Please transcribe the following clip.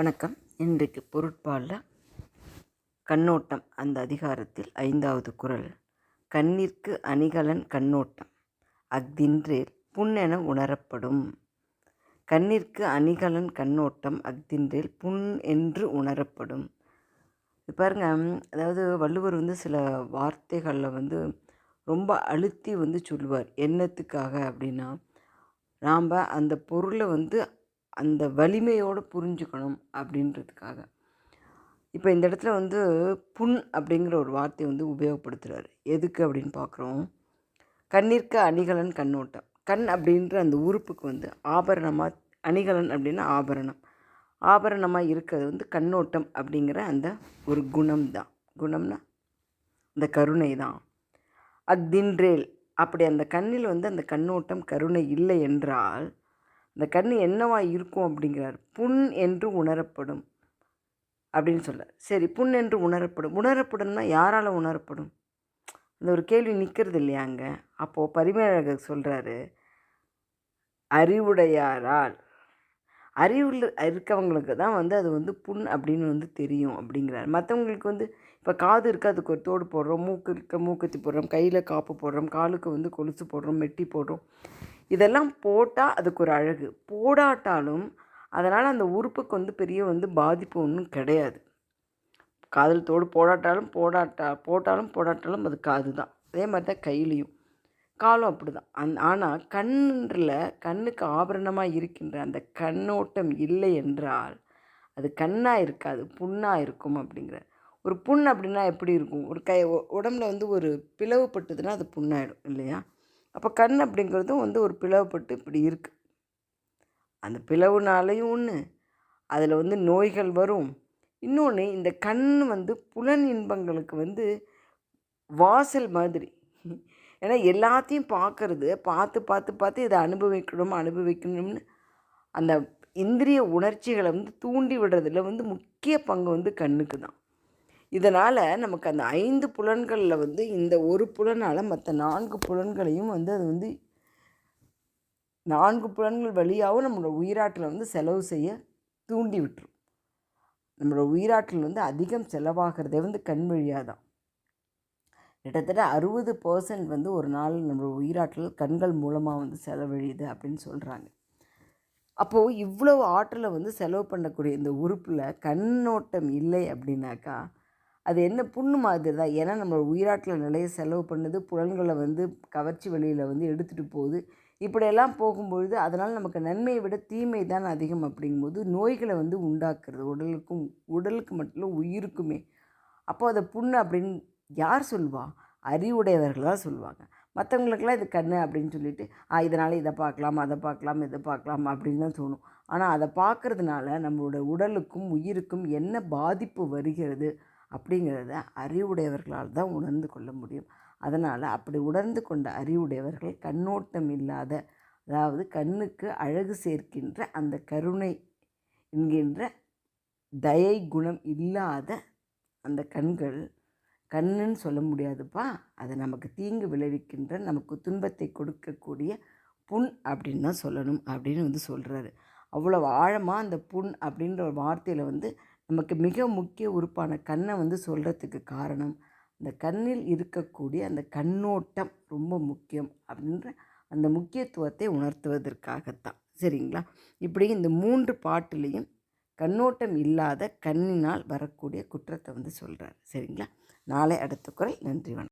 வணக்கம். இன்றைக்கு பொருட்பாலில் கண்ணோட்டம் அந்த அதிகாரத்தில் ஐந்தாவது குறள் கண்ணிற்கு அணிகலன் கண்ணோட்டம் அஃதின்றேல் புண்ணென உணரப்படும். கண்ணிற்கு அணிகலன் கண்ணோட்டம் அஃதின்றேல் புண் என்று உணரப்படும். பாருங்க அதாவது வள்ளுவர் வந்து சில வார்த்தைகளில் வந்து ரொம்ப அழுத்தி வந்து சொல்லுவார். என்னத்துக்காக? அப்படின்னா நாம் அந்த பொருளை வந்து அந்த வலிமையோடு புரிஞ்சுக்கணும் அப்படின்றதுக்காக. இப்போ இந்த இடத்துல வந்து புண் அப்படிங்கிற ஒரு வார்த்தையை வந்து உபயோகப்படுத்துகிறாரு எதுக்கு அப்படின்னு பார்க்குறோம் கண்ணிற்கு அணிகலன் கண்ணோட்டம். கண் அப்படின்ற அந்த உறுப்புக்கு வந்து ஆபரணமாக அணிகலன் அப்படின்னா ஆபரணம். ஆபரணமாக இருக்கிறது வந்து கண்ணோட்டம் அப்படிங்கிற அந்த ஒரு குணம் தான். குணம்னா அந்த கருணை தான். அக்தின்றேல் அப்படி அந்த கண்ணில் வந்து அந்த கண்ணோட்டம் கருணை இல்லை என்றால் அந்த கண் என்னவா இருக்கும் அப்படிங்கிறார். புண் என்று உணரப்படும். அப்படின்னு சொல்ல சரி புண் என்று உணரப்படும். உணரப்படும்னா யாரால் உணரப்படும்? அந்த ஒரு கேள்வி நிற்கிறது இல்லையா அங்கே? அப்போது பரிமேலழகர் சொல்கிறாரு அறிவுடையாரால் அறிவில் இருக்கவங்களுக்கு தான் வந்து அது வந்து புண் அப்படின்னு வந்து தெரியும் அப்படிங்கிறார். மற்றவங்களுக்கு வந்து இப்போ காது இருக்குது அதுக்கு ஒரு தோடு போடுறோம் மூக்கு இருக்க மூக்குத்தி போடுறோம் கையில் காப்பு போடுறோம் காலுக்கு வந்து கொலுசு போடுறோம் மெட்டி போடுறோம். இதெல்லாம் போட்டால் அதுக்கு ஒரு அழகு. போடாட்டாலும் அதனால் அந்த உறுப்புக்கு வந்து பெரிய வந்து பாதிப்பு ஒன்றும் கிடையாது. காதல் தோடு போடாட்டாலும் போடாட்டா போட்டாலும் போடாட்டாலும் அது காது தான். அதே மாதிரி தான் கையிலையும். காலும் அப்படி தான் அந் ஆனால் கண்ணில் கண்ணுக்கு ஆபரணமாக இருக்கின்ற அந்த கண்ணோட்டம் இல்லை என்றால் அது கண்ணாக இருக்காது புண்ணாக இருக்கும் அப்படிங்கிற. ஒரு புண் அப்படின்னா எப்படி இருக்கும்? ஒரு கை உடம்புல வந்து ஒரு பிளவுப்பட்டதுன்னா அது புண்ணாயிடும் இல்லையா? அப்போ கண் அப்படிங்கிறதும் வந்து ஒரு பிளவுப்பட்டு இப்படி இருக்குது அந்த பிளவுனாலையும் ஒன்று அதில் வந்து நோய்கள் வரும். இன்னொன்று இந்த கண் வந்து புலன் இன்பங்களுக்கு வந்து வாசல் மாதிரி. ஏன்னா எல்லாத்தையும் பார்க்குறது பார்த்து பார்த்து பார்த்து இதை அனுபவிக்கணும் அனுபவிக்கணும்னு அந்த இந்திரிய உணர்ச்சிகளை வந்து தூண்டி விடுறதுல வந்து முக்கிய பங்கு வந்து கண்ணுக்கு தான் இதனால் நமக்கு அந்த ஐந்து புலன்களில் வந்து இந்த ஒரு புலனால் மற்ற நான்கு புலன்களையும் வந்து அது வந்து நான்கு புலன்கள் வழியாகவும் நம்மளோட உயிராற்றலை வந்து செலவு செய்ய தூண்டி விட்டுரும். நம்மளோட உயிராற்றல் வந்து அதிகம் செலவாகிறதே வந்து கண் வழியாக தான். கிட்டத்தட்ட அறுபது பர்சன்ட் வந்து ஒரு நாள் நம்மளோட உயிராற்றல் கண்கள் மூலமாக வந்து செலவழியுது அப்படின்னு சொல்கிறாங்க அப்போது இவ்வளவு ஆற்றலை வந்து செலவு பண்ணக்கூடிய இந்த உறுப்பில் கண்ணோட்டம் இல்லை அப்படின்னாக்கா அது என்ன புண்ணு மாதிரி தான். ஏன்னா நம்ம உயிராட்டில் நிலைய செலவு பண்ணுது புலன்களை வந்து கவர்ச்சி வழியில் வந்து எடுத்துகிட்டு போகுது. இப்படியெல்லாம் போகும்பொழுது அதனால் நமக்கு நன்மையை விட தீமை தான் அதிகம் அப்படிங்கும்போது நோய்களை வந்து உண்டாக்குறது உடலுக்கும் உடலுக்கு மட்டும் உயிருக்குமே. அப்போது அதை புண்ணு அப்படின்னு யார் சொல்வா அறிவுடையவர்கள் தான் சொல்லுவாங்க. மற்றவங்களுக்கெல்லாம் இது கண்ணு அப்படின்னு சொல்லிட்டு ஆ இதனால் இதை பார்க்கலாம் அதை பார்க்கலாம் இதை பார்க்கலாம் அப்படின்னு தான் தோணும். ஆனால் அதை பார்க்குறதுனால நம்மளோட உடலுக்கும் உயிருக்கும் என்ன பாதிப்பு வருகிறது? அப்படிங்கிறத அறிவுடையவர்களால் தான் உணர்ந்து கொள்ள முடியும். அதனால் அப்படி உணர்ந்து கொண்ட அறிவுடையவர்கள் கண்ணோட்டம் இல்லாத அதாவது கண்ணுக்கு அழகு சேர்க்கின்ற அந்த கருணை என்கின்ற தயை குணம் இல்லாத அந்த கண்கள் கண்ணுன்னு சொல்ல முடியாதுப்பா. அது நமக்கு தீங்கு விளைவிக்கின்ற நமக்கு துன்பத்தை கொடுக்கக்கூடிய புண் அப்படின்னு தான் சொல்லணும் அப்படின்னு வந்து சொல்கிறாரு அவ்வளோ ஆழமாக அந்த புண் அப்படின்ற ஒரு வார்த்தையில் வந்து நமக்கு மிக முக்கிய உறுப்பான கண்ணை வந்து சொல்கிறதுக்கு காரணம் அந்த கண்ணில் இருக்கக்கூடிய அந்த கண்ணோட்டம் ரொம்ப முக்கியம் அப்படின்ற அந்த முக்கியத்துவத்தை உணர்த்துவதற்காகத்தான். சரிங்களா? இப்படி இந்த மூன்று பாட்டுலேயும் கண்ணோட்டம் இல்லாத கண்ணினால் வரக்கூடிய குற்றத்தை வந்து சொல்கிறார் சரிங்களா? நாளை அடுத்த குறை நன்றி வணக்கம்.